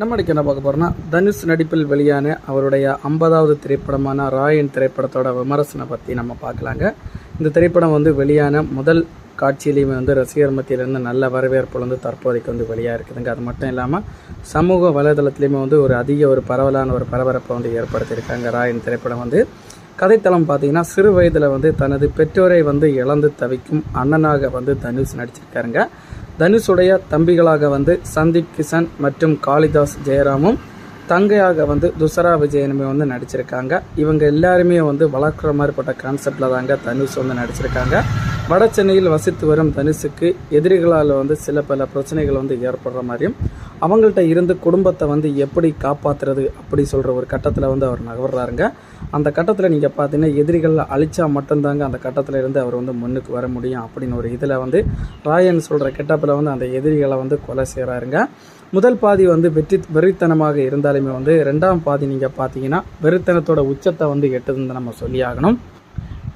நம்ம இன்னைக்கு என்ன பார்க்க போகிறோம்னா தனுஷ் நடிப்பில் வெளியான அவருடைய ஐம்பதாவது திரைப்படமான ராயன் திரைப்படத்தோட விமர்சனம் பற்றி நம்ம பார்க்கலாங்க. இந்த திரைப்படம் வந்து வெளியான முதல் காட்சியிலையுமே வந்து ரசிகர் மத்தியிலேருந்து நல்ல வரவேற்பு வந்து தற்போதைக்கு வந்து வெளியாக இருக்குதுங்க. அது மட்டும் இல்லாமல் சமூக வலைதளத்துலேயுமே வந்து ஒரு அதிக ஒரு பரவலான ஒரு பரபரப்பை வந்து ஏற்படுத்தியிருக்காங்க ராயன் திரைப்படம் வந்து. கதைத்தளம் பார்த்தீங்கன்னா சிறு வயதில் வந்து தனது பெற்றோரை வந்து இழந்து தவிக்கும் அண்ணனாக வந்து தனுஷ் நடிச்சிருக்காருங்க. தனுஷுடைய தம்பிகளாக வந்து சந்தீப் கிஷன் மற்றும் காளிதாஸ் ஜெயராமும் தங்கையாக வந்து துசரா விஜயனுமே வந்து நடிச்சிருக்காங்க. இவங்க எல்லாருமே வந்து வளர்க்குற மாதிரிப்பட்ட கான்செப்டில் தாங்க தனுஷ் வந்து நடிச்சிருக்காங்க. வட சென்னையில் வசித்து வரும் தனுஷுக்கு எதிரிகளால் வந்து சில பல பிரச்சனைகள் வந்து ஏற்படுற மாதிரியும் அவங்கள்ட்ட இருந்து குடும்பத்தை வந்து எப்படி காப்பாற்றுறது அப்படி சொல்கிற ஒரு கட்டத்தில் வந்து அவர் நகர்றாருங்க. அந்த கட்டத்தில் நீங்கள் பார்த்தீங்கன்னா எதிரிகள் அழிச்சா மட்டும்தாங்க அந்த கட்டத்தில் இருந்து அவர் வந்து முன்னுக்கு வர முடியும் அப்படின்னு ஒரு இதில் வந்து ராயன் சொல்கிற கெட்டப்பில் வந்து அந்த எதிரிகளை வந்து கொலை செய்கிறாருங்க முதல் பாதி வந்து வெற்றி வெறித்தனமாக இருந்தாலுமே வந்து ரெண்டாம் பாதி நீங்கள் பார்த்தீங்கன்னா வெறித்தனத்தோட உச்சத்தை வந்து எட்டுதுன்னு நம்ம சொல்லியாகணும்.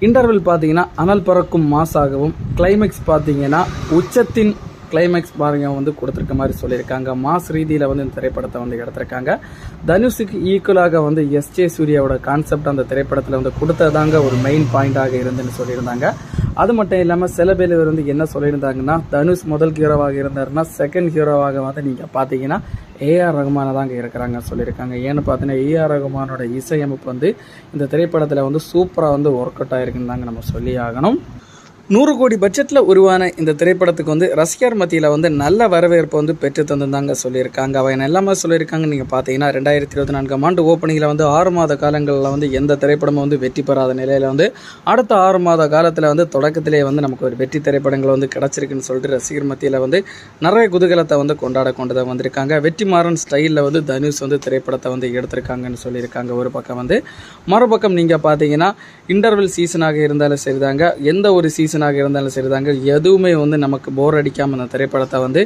இன்டர்வல் பார்த்தீங்கன்னா அனல் பறக்கும் மாசாகவும் கிளைமேக்ஸ் பார்த்தீங்கன்னா உச்சத்தின் கிளைமேக்ஸ் பாருங்க வந்து கொடுத்துருக்க மாதிரி சொல்லியிருக்காங்க. மாஸ் ரீதியில் வந்து இந்த திரைப்படத்தை வந்து எடுத்திருக்காங்க. தனுஷுக்கு ஈக்குவலாக வந்து எஸ் ஜே சூர்யாவோட கான்செப்ட் அந்த திரைப்படத்தில் வந்து கொடுத்ததாங்க ஒரு மெயின் பாயிண்டாக இருந்துன்னு சொல்லியிருந்தாங்க. அது மட்டும் இல்லாமல் சில பேர் வந்து என்ன சொல்லியிருந்தாங்கன்னா தனுஷ் முதல் ஹீரோவாக இருந்தாருன்னா செகண்ட் ஹீரோவாக வந்து நீங்கள் பார்த்தீங்கன்னா ஏஆர் ரகுமான தாங்க இருக்கிறாங்க சொல்லியிருக்காங்க. ஏன்னு பார்த்தீங்கன்னா ஏஆர் ரகுமானோட இசையமைப்பு வந்து இந்த திரைப்படத்தில் வந்து சூப்பராக வந்து ஒர்க் அவுட் ஆகிருக்குன்னு தாங்க நம்ம சொல்லி ஆகணும். நூறு கோடி பட்ஜெட்டில் உருவான இந்த திரைப்படத்துக்கு வந்து ரசிகர் மத்தியில் வந்து நல்ல வரவேற்பு வந்து பெற்று தந்திருந்தாங்க சொல்லியிருக்காங்க. அவன் எல்லாமே சொல்லியிருக்காங்க நீங்கள் பார்த்தீங்கன்னா ரெண்டாயிரத்தி இருபத்தி நான்காம் ஆண்டு ஓப்பனிங்கில் வந்து ஆறு மாத காலங்களில் வந்து எந்த திரைப்படமும் வந்து வெற்றி பெறாத நிலையில் வந்து அடுத்த ஆறு மாத காலத்தில் வந்து தொடக்கத்திலே வந்து நமக்கு ஒரு வெற்றி திரைப்படங்கள் வந்து கிடச்சிருக்குன்னு சொல்லிட்டு ரசிகர் மத்தியில் வந்து நிறைய குதூகலத்தை வந்து கொண்டாட கொண்டதாக வந்திருக்காங்க. வந்திருக்காங்க வெற்றிமாறன் ஸ்டைலில் வந்து தனுஷ் வந்து திரைப்படத்தை வந்து எடுத்திருக்காங்கன்னு சொல்லியிருக்காங்க. ஒரு பக்கம் வந்து மறுபக்கம் நீங்கள் பார்த்தீங்கன்னா இன்டர்வல் சீசனாக இருந்தாலும் சரிதாங்க. எந்த ஒரு சீசன் சீசனாக இருந்தாலும் சரிதாங்க. எதுவுமே வந்து நமக்கு போர் அடிக்காமல் அந்த திரைப்படத்தை வந்து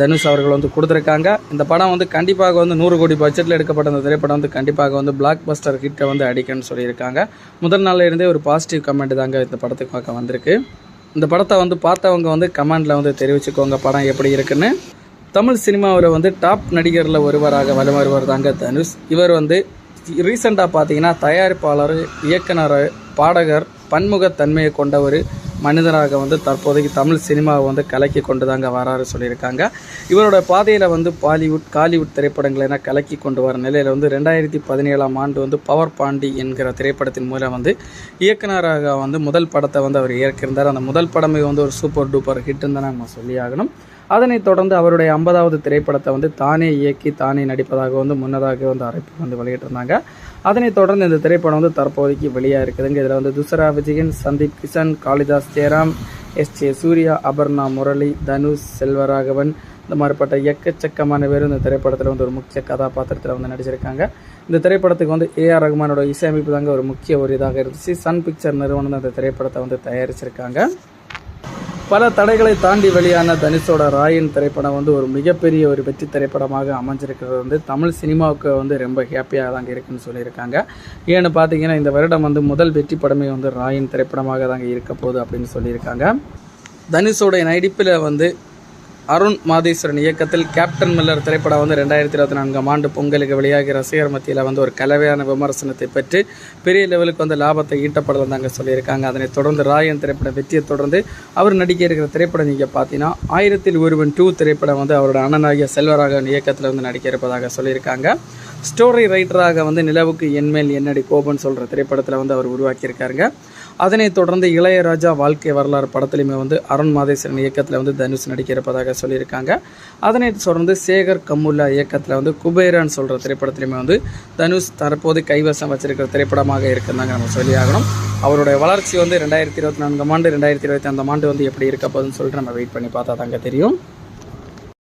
தனுஷ் அவர்கள் வந்து கொடுத்துருக்காங்க. இந்த படம் வந்து கண்டிப்பாக வந்து நூறு கோடி பட்ஜெட்டில் எடுக்கப்பட்ட அந்த திரைப்படம் வந்து கண்டிப்பாக வந்து பிளாக் பஸ்டர் ஹிட்டை வந்து அடிக்கணும்னு சொல்லியிருக்காங்க. முதல் நாளில் இருந்தே ஒரு பாசிட்டிவ் கமெண்ட் தாங்க இந்த படத்துக்கு பார்க்க வந்திருக்கு. இந்த படத்தை வந்து பார்த்தவங்க வந்து கமெண்டில் வந்து தெரிவிச்சுக்கோங்க. படம் எப்படி இருக்குன்னு. தமிழ் சினிமாவில் வந்து டாப் நடிகரில் ஒருவராக வலம் வருவர் தாங்க தனுஷ். இவர் வந்து ரீசெண்டாக பார்த்தீங்கன்னா தயாரிப்பாளர் இயக்குனர் பாடகர் பன்முகத்தன்மையை கொண்ட ஒரு மனிதராக வந்து தற்போதைக்கு தமிழ் சினிமாவை வந்து கலக்கி கொண்டு தாங்க வராரு சொல்லியிருக்காங்க. இவரோட பாதையில் வந்து பாலிவுட் காலிவுட் திரைப்படங்களை என கலக்கி கொண்டு வர நிலையில் வந்து ரெண்டாயிரத்தி பதினேழாம் ஆண்டு வந்து பவர் பாண்டி என்கிற திரைப்படத்தின் மூலம் வந்து இயக்குனராக வந்து முதல் படத்தை வந்து அவர் இயக்கியிருந்தார். அந்த முதல் படமே வந்து ஒரு சூப்பர் டூப்பர் ஹிட்டுன்னு தான் நம்ம சொல்லி ஆகணும் அதனைத் தொடர்ந்து அவருடைய ஐம்பதாவது திரைப்படத்தை வந்து தானே இயக்கி தானே நடிப்பதாக வந்து முன்னதாக வந்து அறிவிப்பு வந்து வெளியிட்டிருந்தாங்க. அதனைத் தொடர்ந்து இந்த திரைப்படம் வந்து தற்போதைக்கு வெளியாக இருக்குதுங்க இதில் வந்து துசரா விஜயன் சந்தீப் கிஷன் காளிதாஸ் ஜெயராம் எஸ் ஜே சூர்யா அபர்ணா முரளி தனுஷ் செல்வராகவன் இந்த மாதிரிப்பட்ட எக்கச்சக்கமான பேர் இந்த திரைப்படத்தில் வந்து ஒரு முக்கிய கதாபாத்திரத்தில் வந்து நடிச்சிருக்காங்க. இந்த திரைப்படத்துக்கு வந்து ஏஆர் ரகுமானோட இசையமைப்பு தாங்க ஒரு முக்கிய ஒரு இதாக இருந்துச்சு. சன் பிக்சர் நிறுவனம் அந்த இந்த திரைப்படத்தை வந்து தயாரிச்சிருக்காங்க. பல தடைகளை தாண்டி வெளியான தனுஷோட ராயின் திரைப்படம் வந்து ஒரு மிகப்பெரிய ஒரு வெற்றி திரைப்படமாக அமைஞ்சிருக்கிறது வந்து தமிழ் சினிமாவுக்கு வந்து ரொம்ப ஹாப்பியாக தாங்க இருக்குன்னு சொல்லியிருக்காங்க. ஏன்னு பார்த்தீங்கன்னா இந்த வருடம் வந்து முதல் வெற்றி படமே வந்து ராயின் திரைப்படமாக தாங்க இருக்க போகுது அப்படின்னு சொல்லியிருக்காங்க. தனுஷோட நடிப்பில் வந்து அருண் மாதேஸ்வரன் இயக்கத்தில் கேப்டன் மில்லர் திரைப்படம் வந்து ரெண்டாயிரத்தி இருபத்தி நான்காம் ஆண்டு பொங்கலுக்கு வெளியாகி ரசிகர் மத்தியில் வந்து ஒரு கலவையான விமர்சனத்தை பெற்று பெரிய லெவலுக்கு வந்து லாபத்தை ஈட்டப்படலாம் தாங்க சொல்லியிருக்காங்க. அதனைத் தொடர்ந்து ராயன் திரைப்பட வெற்றியை தொடர்ந்து அவர் நடிக்க இருக்கிற திரைப்படம் நீங்கள் பார்த்தீங்கன்னா ஆயிரத்தில் ஒருவன் டூ திரைப்படம் வந்து அவரோட அண்ணனாகிய செல்வராகவன் இயக்கத்தில் வந்து நடிக்க இருப்பதாக சொல்லியிருக்காங்க. ஸ்டோரி ரைட்டராக வந்து நிலவுக்கு என்மேல் என்னடி கோபன் சொல்கிற திரைப்படத்தில் வந்து அவர் உருவாக்கியிருக்காருங்க. அதனைத் தொடர்ந்து இளையராஜா வாழ்க்கை வரலாறு படத்துலையுமே வந்து அருண் மாதேஸ்வரன் இயக்கத்தில் வந்து தனுஷ் நடிக்க இருப்பதாக சொல்லியிருக்காங்க. அதனைத் தொடர்ந்து சேகர் கம்முல்லா இயக்கத்தில் வந்து குபேரான்னு சொல்கிற திரைப்படத்திலையுமே வந்து தனுஷ் தற்போது கைவசம் வச்சிருக்கிற திரைப்படமாக இருக்குந்தாங்க நம்ம சொல்லியாகணும். அவருடைய வளர்ச்சி வந்து ரெண்டாயிரத்தி இருபத்தி நான்காம் ஆண்டு ரெண்டாயிரத்தி இருபத்தி ஐந்தாம் ஆண்டு வந்து எப்படி இருக்க போகுதுன்னு சொல்லிட்டு நம்ம வெயிட் பண்ணி பார்த்தா தாங்க தெரியும்.